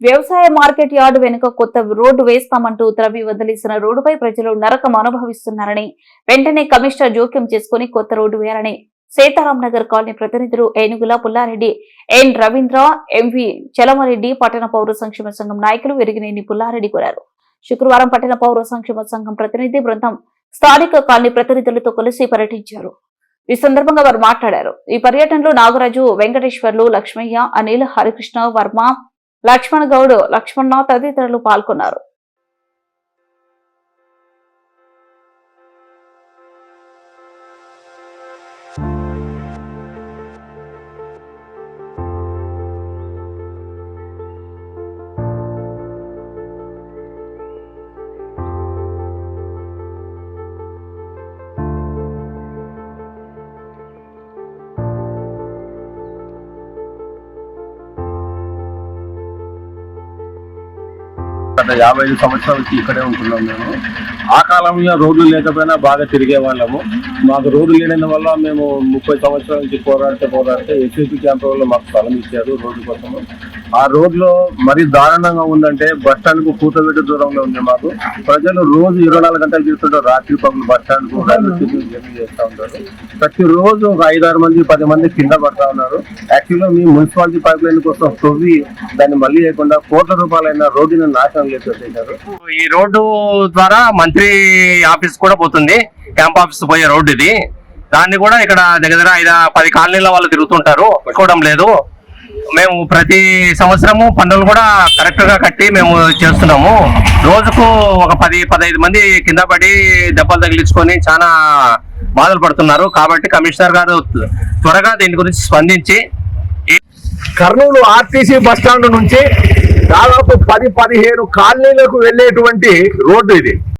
వ్యవసాయ market yard వెనుక కొత్త రోడ్డు వేస్తామంటూ త్రవ్వి వదిలేసిన రోడ్డుపై ప్రజలు నరకం అనుభవిస్తున్నారని వెంటనే కమిషనర్ జోక్యం చేసుకుని కొత్త రోడ్డు వేయాలని సీతారాం నగర్ కాలనీ ప్రతినిధులు ఏనుగుల పుల్లారెడ్డి ఎన్. రవీంద్ర ఎంవి చలమరెడ్డి పట్టణ పౌర సంక్షేమ సంఘం నాయకులు వెరిగినేని పుల్లారెడ్డి కోరారు. శుక్రవారం పట్టణ పౌర సంక్షేమ సంఘం ప్రతినిధి బృందం స్థానిక కాలనీ ప్రతినిధులతో కలిసి పర్యటించారు. ఈ సందర్భంగా వారు మాట్లాడారు. ఈ పర్యటనలో నాగరాజు వెంకటేశ్వర్లు లక్ష్మయ్య అనిల్ హరికృష్ణ వర్మ లక్ష్మణ్ గౌడ్ లక్ష్మణ్ తదితరులు పాల్గొన్నారు. గత యాభై ఐదు సంవత్సరాల నుంచి ఇక్కడే ఉంటున్నాం మేము. ఆ కాలంలో రోడ్లు లేకపోయినా బాగా తిరిగే వాళ్ళము మాకు రోడ్లు లేని వల్ల మేము ముప్పై సంవత్సరాల నుంచి పోరాడితే పోరాడితే ఎస్యూపీ క్యాంప్ వాళ్ళు మాకు స్థలం ఇచ్చారు రోడ్డు కోసము. ఆ రోడ్లో మరీ దారుణంగా ఉందంటే బస్ స్టాండ్కు కూతబెట్టు దూరంలో ఉంది మాకు. ప్రజలు రోజు ఇరవై నాలుగు గంటలు తిరుగుతుంటారు. రాత్రి పగులు బస్ స్టాండ్కు రైల్వే స్టేషన్ జర్నీ చేస్తూ ఉంటారు. ప్రతిరోజు ఒక ఐదారు మంది పది మంది కింద పడతా ఉన్నారు. యాక్చువల్గా మీ మున్సిపాలిటీ పైప్ లైన్ కోసం తొవ్వి దాన్ని మళ్ళీ లేకుండా కోట్ల రూపాయలైన రోడ్డుని నాశనం ఈ రోడ్డు ద్వారా మంత్రి ఆఫీస్ కూడా పోతుంది. క్యాంప్ ఆఫీస్ పోయే రోడ్డు ఇది. దాన్ని కూడా ఇక్కడ దగ్గర ఐదు పది కాలనీల వాళ్ళు తిరుగుతుంటారు. పెట్టుకోవడం లేదు. మేము ప్రతి సంవత్సరము పన్నులు కూడా కరెక్ట్గా కట్టి మేము చేస్తున్నాము. రోజుకు ఒక పది పదహైదు మంది కింద పడి దెబ్బలు తగిలించుకొని చాలా బాధలు పడుతున్నారు. కాబట్టి కమిషనర్ గారు త్వరగా దీని గురించి స్పందించి కర్నూలు ఆర్టీసీ బస్ స్టాండ్ నుంచి దాదాపు పది పదిహేను కాలనీలకు వెళ్ళేటువంటి రోడ్డు ఇది.